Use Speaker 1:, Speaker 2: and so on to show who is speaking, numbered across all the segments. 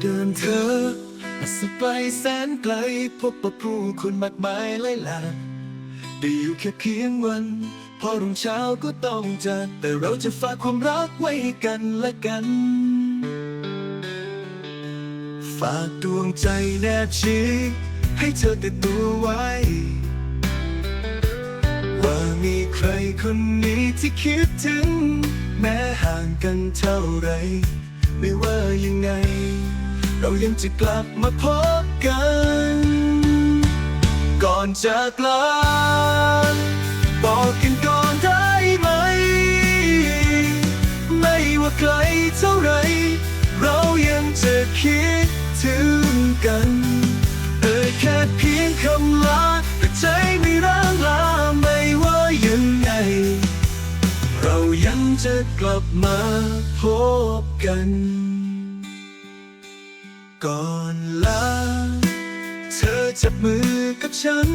Speaker 1: เดินเธอมาสไปแสนไกล พบปะผู้คนมากมายหลายหลากได้อยู่แค่เพียงวัน พอรุ่งเช้าก็ต้องจากแต่เราจะฝากความรักไว้กันและกัน ฝากดวงใจแนบชิดให้เธอติดตัวไว้ ว่ามีใครคนนี้ที่คิดถึง แม้ห่างกันเท่าไร ไม่ว่ายังไง เรายังจะกลับมาพบกัน ก่อนจากลาบอกกันก่อนได้ไหม ไม่ว่าไกลเท่าไร เรายังจะคิดถึงกัน เอ่ยแค่เพียงคำลาแต่ใจไม่ร้างลาไม่ว่ายังไง เรายังจะกลับมาพบกัน ก่อนลาเธอจับมือกับฉัน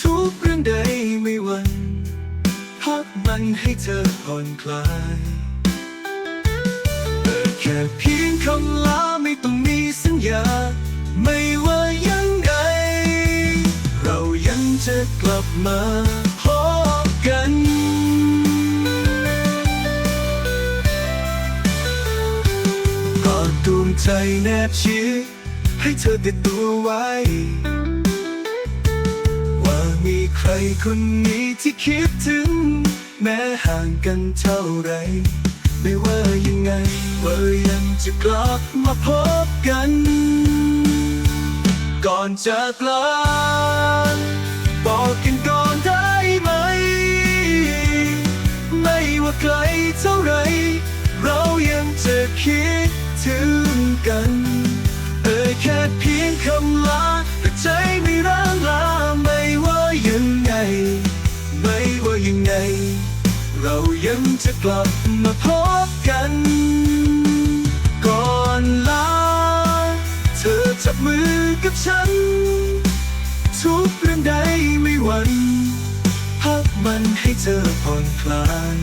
Speaker 1: ทุกเรื่องใดไม่วัน พักมันให้เธอผ่อนคลายเออแค่เพียงคำลาไม่ต้องมีสัญญา ไม่ว่ายังไง เรายังจะกลับมา ใจแนบชิดให้เธอติดตัวไว้ ว่ามีใครคนนี้ที่คิดถึง แม้ห่างกันเท่าไร ไม่ว่ายังไงว่ายังจะกลับมาพบกัน ก่อนจากลาบอกกันก่อนได้ไหม ไม่ว่าไกลเท่าไร เรายังจะคิด ถึงกัน เอ่ยแค่เพียงคำลาแต่ใจไม่ร้างลาไม่ว่ายังไง ไม่ว่ายังไง เรายังจะกลับมาพบกัน ก่อนลา เธอจับมือกับฉัน ทุกเรื่องใดไม่หวั่นพักมันให้เธอผ่อนคลาย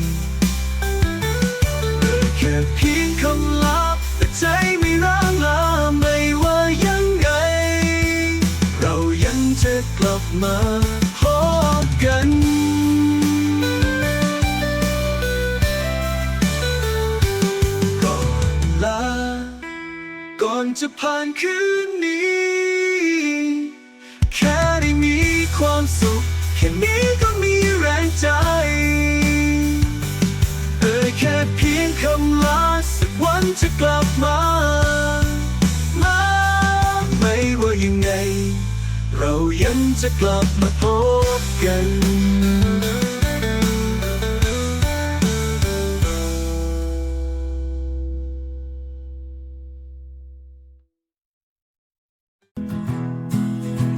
Speaker 1: แค่เพีย มาพบกัน ก่อนลา ก่อนจะผ่านคืนนี้ แค่ได้มีความสุข แค่นี้ก็มีแรงใจ เออแค่เพียงคำลาสักวันจะกลับมามา ยังจะกลับมาพบกัน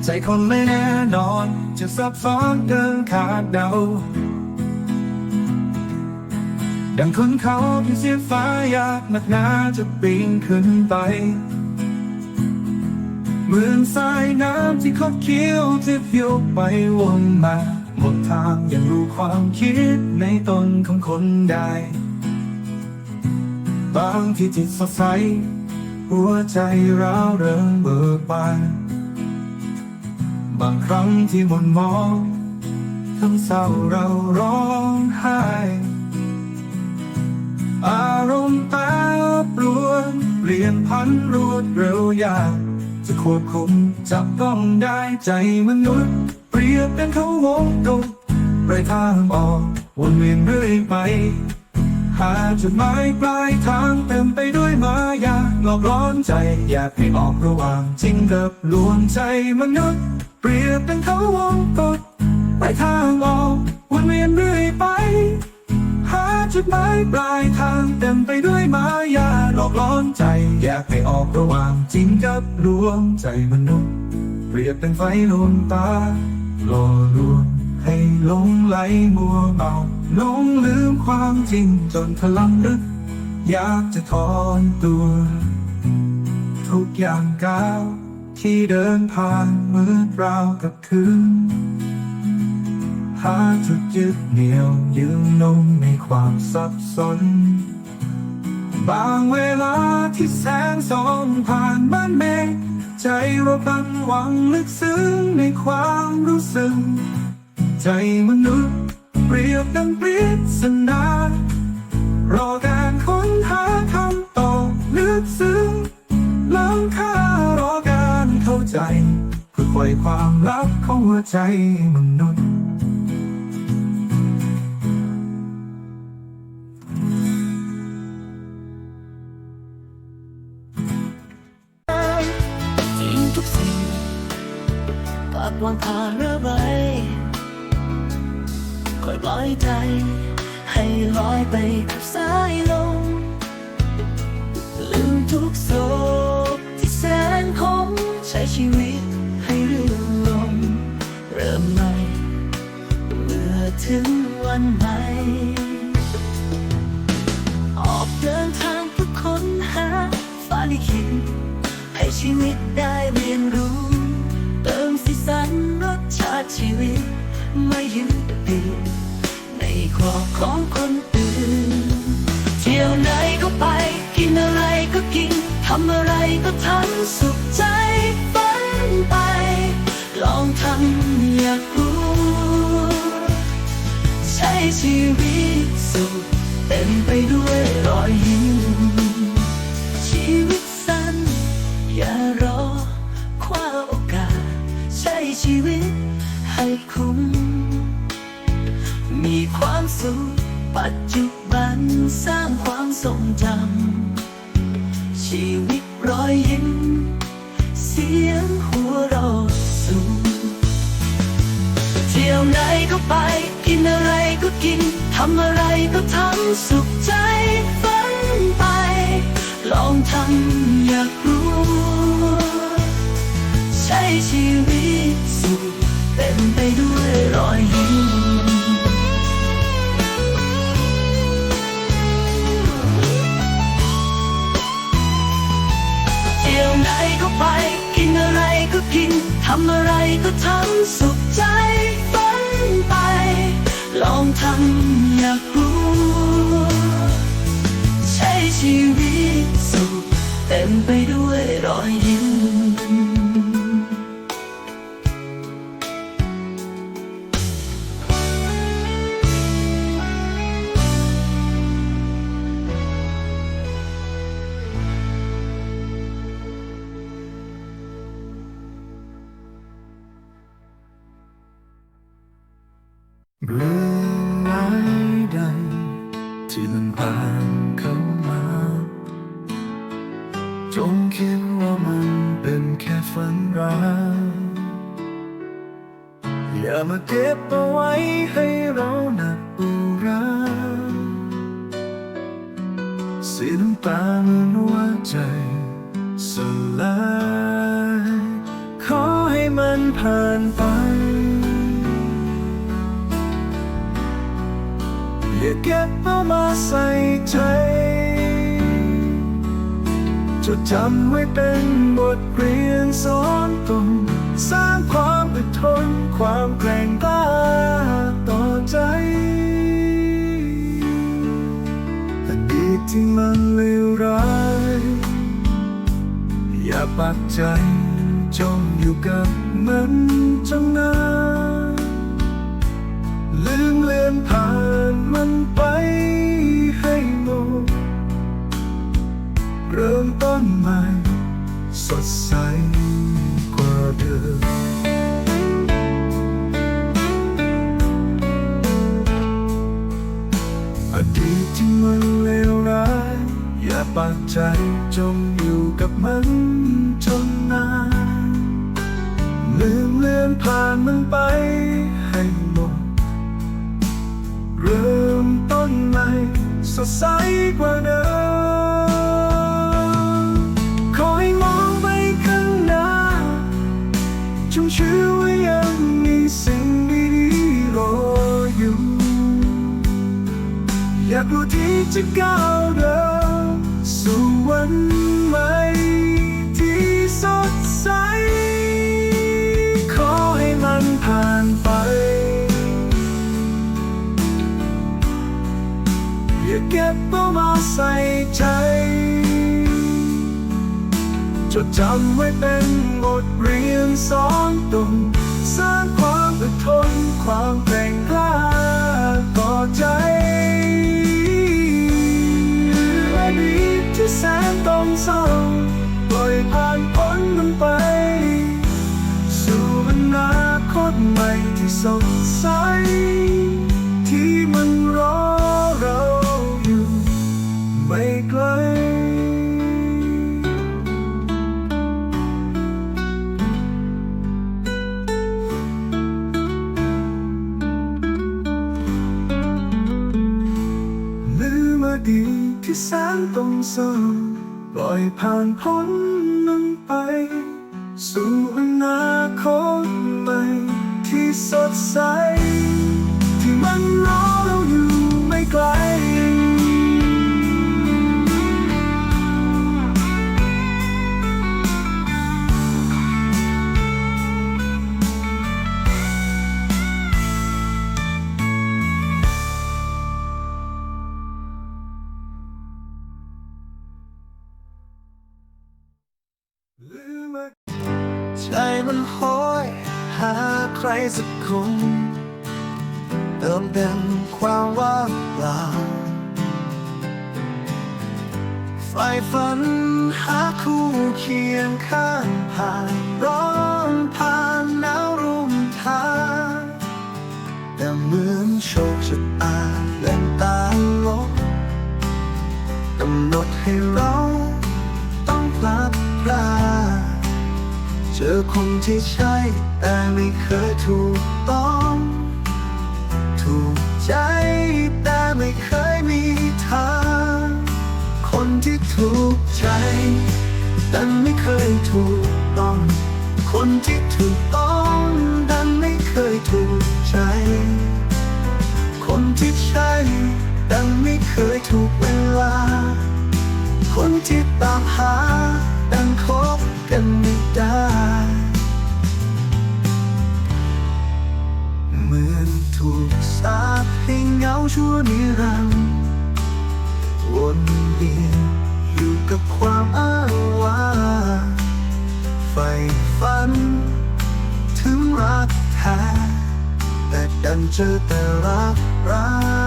Speaker 2: ใจคนไม่แน่นอนจะซับซ้อนเกินขาดเดา ดังคนเขาที่เสียฟ้าอยากนักหนาจะปีนขึ้นไป เหมือนสายน้ำที่คดเคี้ยวที่พียวไปวนมาหมดทางยังรู้ความคิดในตนของคนได้ บางที่จิตสดใส หัวใจร้าวเริงเบิกบานบางครั้งที่มนมองทั้งเศร้าเราร้องไห้ อารมณ์แปรปรวนเปลี่ยนพันรวดเร็วยาก จะควบคุมจับต้องได้ใจมนุษย์ เปรียบเป็นเขาวงกลมไรทางออกวนเวียนเรื่อยไป หาจุดหมายปลายทางเต็มไปด้วยมายาหลอกล้อนใจ อยากให้ออกระหว่างจริงกับลวงใจมนุษย์ เปรียบเป็นเขาวงกลมไปทางออกวนเวียนเรื่อยไป จุดหมายปลายทางเต็มไปด้วยมายาหลอกล้อนใจ อยากให้ออกระหว่างจริงกับลวงใจมนุษย์ เปรียบเป็นไฟลวงตาหล่อลวงให้หลงไหลมัวเมาหลงลืมความจริงจนพลังลึก อยากจะถอนตัว ทุกอย่างก้าวที่เดินผ่านเหมือนราวกับคืน หาจุดยึดเหนี่ยวยืนนงในความสับสน
Speaker 1: บางเวลาที่แสงส่องผ่านบ้านเมฆใจเราพันหวังลึกซึ้งในความรู้สึก ใจมนุษย์เปรียบดังปริศนารอการค้นหาคำตอบลึกซึ้งล้ำค่ารอการเข้าใจ เพื่อคอยความลับของหัวใจมนุษย์
Speaker 3: ทุกสิ่งปากวางผ่านเรื่อไปคอยปล่อยใจ ให้ลอยไปกับสายลมลืมทุกโศกที่แสนคมใช้ชีวิตให้รื่นลมเริ่มใหม่เมื่อถึงวันใหม่ออกเดินทางเพื่อค้นหาฟ้าลิขิต ชีวิตได้เรียนรู้ เติมสีสันรสชาติชีวิต ไม่ยึดติดในขอบของคนอื่น เที่ยวไหนก็ไป กินอะไรก็กินทำอะไรก็ทำสุขใจฝันไป ลองทำอยากรู้ ใช้ชีวิต สุข ปัจจุบันสร้างความทรงจำ ชีวิตรอยยิ้ม เสียงหัวเราะสูงเที่ยวไหนก็ไป กินอะไรก็กิน ทำอะไรก็ทำสุขใจฝันไป ลองทำอยากรู้ใช้ชีวิตสุขเต็มไปด้วยรอยยิ้ม ทำอะไรก็ทำสุขใจฝันไป ลองทำอยากรู้ ใช้ชีวิตสุขเต็มไปด้วยรอยยิ้ม
Speaker 1: เรื่องไหนใดที่มันผ่านเข้ามา จงคิดว่ามันเป็นแค่ฝันร้ายอย่ามาเก็บเอาไว้ให้เราห เก็บเอามาใส่ใจจดจำไว้เป็นบทเรียนสอนตนสร้างความอดทน ความแกร่งกล้าต่อใจอดีตที่มันเลวร้าย อย่าปักใจจมอยู่กับมันจนนานลืมเลือนผ่าน จดจำไว้เป็นบทเรียนสอนตนสร้างความอดทนความแกร่งกล้าต่อใจและดีที่แสนต้องเศร้าปล่อยผ่านพ้นมันไป สู่อนาคตใหม่ที่สดใส ดีที่แสนต้องเศร้าปล่อยผ่านพ้นมันไป สู่อนาคตใหม่ที่สดใส ที่มันรอเราอยู่ไม่ไกล มันโหยหาใครสักคนเติมเต็มความว่างเปล่าไฟฝันหาคู่เคียงข้างผ่านร้อนผ่านหนาวรุมทาแต่เหมือนโชคชะตาเล่นตาลบกำหนดให้เรา เจอคนที่ใช่แต่ไม่เคยถูกต้อง ถูกใจแต่ไม่เคยมีทาง คนที่ถูกใจ แต่ไม่เคยถูกต้อง คนที่ถูกต้องดันไม่เคยถูกใจ คนที่ใช่ดันไม่เคยถูกเวลา คนที่ตามหาดันคบ กันไม่ได้ เหมือนถูกสาปให้เหงาชั่วนิรันดร์วนเวียนอยู่กับความอ้างว้างใฝ่ฝัน ถึงรักแท้แต่ดันเจอแต่รักร้าย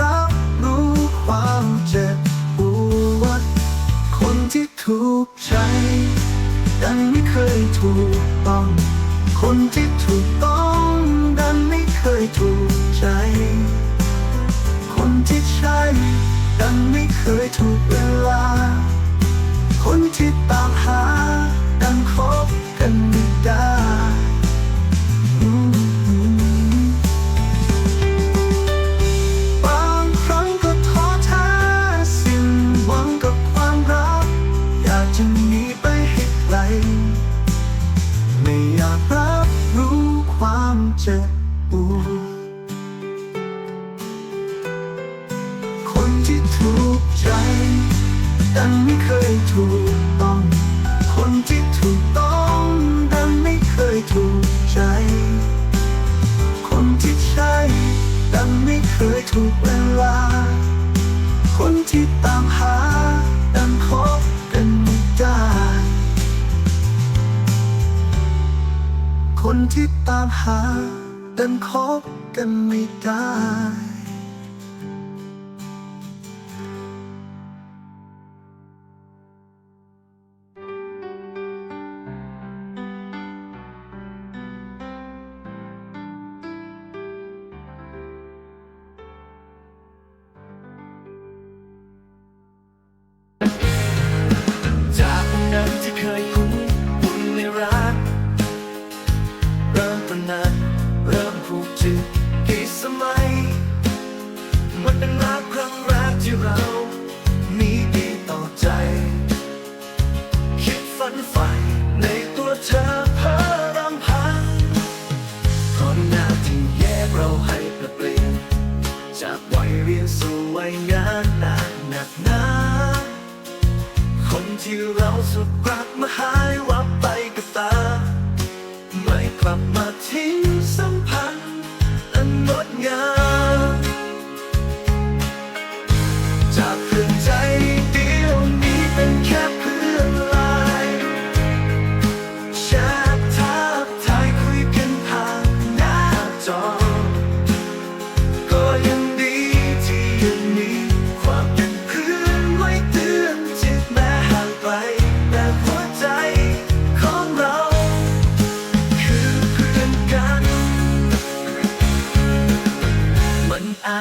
Speaker 1: รับรู้ความเจ็บปวด คนที่ถูกใจดันไม่เคยถูกต้อง หาดันคบกันไม่ได้จากนั้นที่เคย มันเป็นรักครั้งแรกที่เรา มีดีต่อใจ คิดฝันใฝ่ในตัวเธอเพ้อรำพันเพราะหนที่แยกเราให้เปลี่ยน จากวัยเรียนสู่วัยงานหนักหนักหนาคนที่เราสุดรักมาหายวับไปก็ตา ไม่กลับมาทิ้งสัมพันธ์อันงดงาม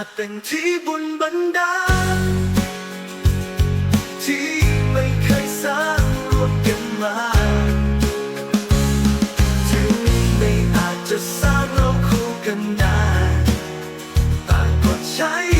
Speaker 1: จเป็นที่บุญบันดาลที่ไม่เคยสร้างรวมกันมา ถึงไม่อาจจะสร้างเราคู่กันได้ต่างก็ใช้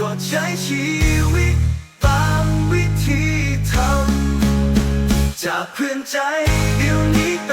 Speaker 1: ก็ใช้ชีวิตตามวิธีทำจากเพื่อนใจเดี๋ยวนี้ไป